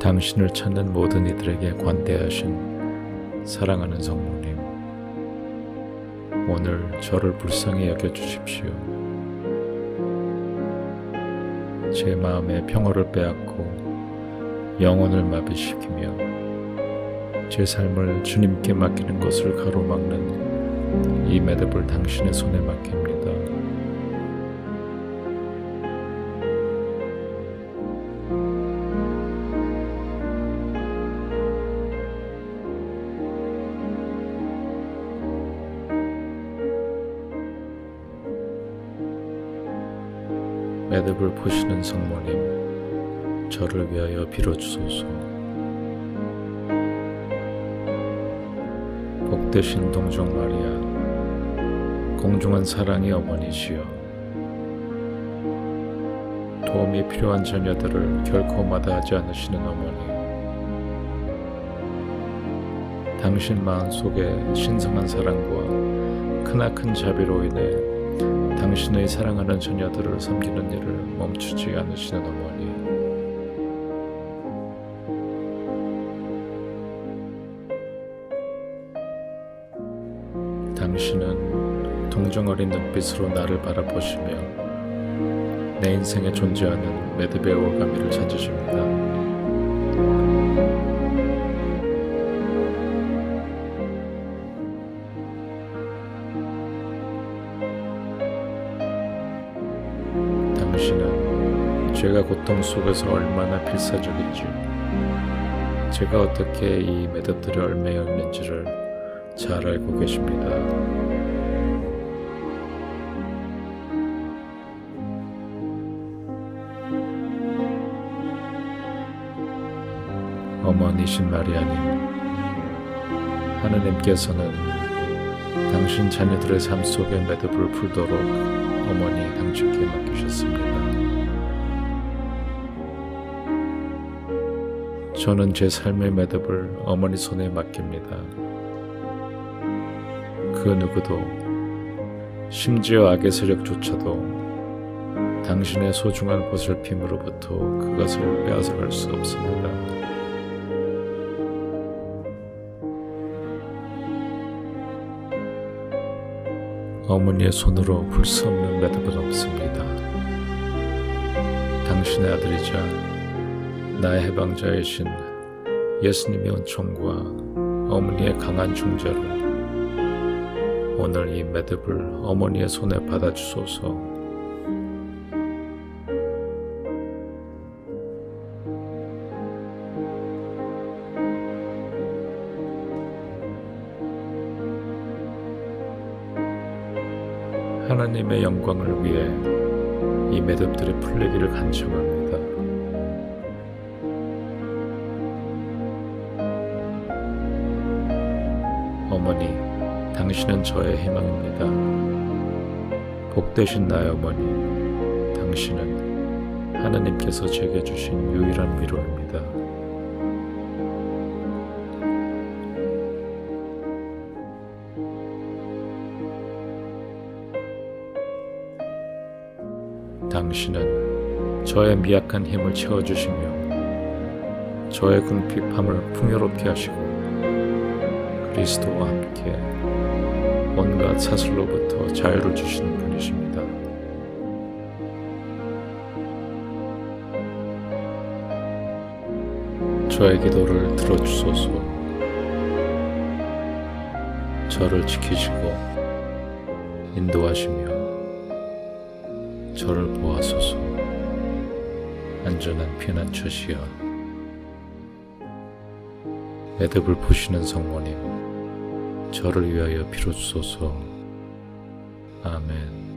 당신을 찾는 모든 이들에게 관대하신 사랑하는 성모님, 오늘 저를 불쌍히 여겨 주십시오. 제 마음의 평화를 빼앗고 영혼을 마비시키며 제 삶을 주님께 맡기는 것을 가로막는 이 매듭을 당신의 손에 맡깁니다. 매듭을 보시는 성모님, 저를 위하여 빌어주소서. 복되신 동정 마리아, 공중한 사랑의 어머니시여, 도움이 필요한 자녀들을 결코 마다하지 않으시는 어머니, 당신 마음 속에 신성한 사랑과 크나큰 자비로 인해 당신의 사랑하는 자녀들을 섬기는 일을 멈추지 않으시는 어머니. 당신은 동정 어린 눈빛으로 나를 바라보시며 내 인생에 존재하는 올가미를 찾으십니다. 당신은 제가 고통 속에서 얼마나 필사적인지, 제가 어떻게 이 매듭들에 얽매여 있는지를 잘 알고 계십니다. 어머니신 마리아님, 하느님께서는 당신 자녀들의 삶 속에 매듭을 풀도록 어머니 당신께 맡기셨습니다. 저는 제 삶의 매듭을 어머니 손에 맡깁니다. 그 누구도 심지어 악의 세력조차도 당신의 소중한 보살핌으로부터 그것을 빼앗아갈 수 없습니다. 어머니의 손으로 풀 수 없는 매듭은 없습니다. 당신의 아들이자 나의 해방자이신 예수님의 은총과 어머니의 강한 중재로 오늘 이 매듭을 어머니의 손에 받아주소서. 하나님의 영광을 위해 이 매듭들이 풀리기를 간청합니다. 어머니, 당신은 저의 희망입니다. 복되신 나의 어머니, 당신은 하나님께서 제게 주신 유일한 위로입니다. 당신은 저의 미약한 힘을 채워주시며 저의 궁핍함을 풍요롭게 하시고 그리스도와 함께 온갖 사슬로부터 자유를 주시는 분이십니다. 저의 기도를 들어주소서. 저를 지키시고 인도하시며 저를 보아소서. 안전한 피난처시여. 매듭을 푸시는 성모님, 저를 위하여 빌어주소서. 아멘.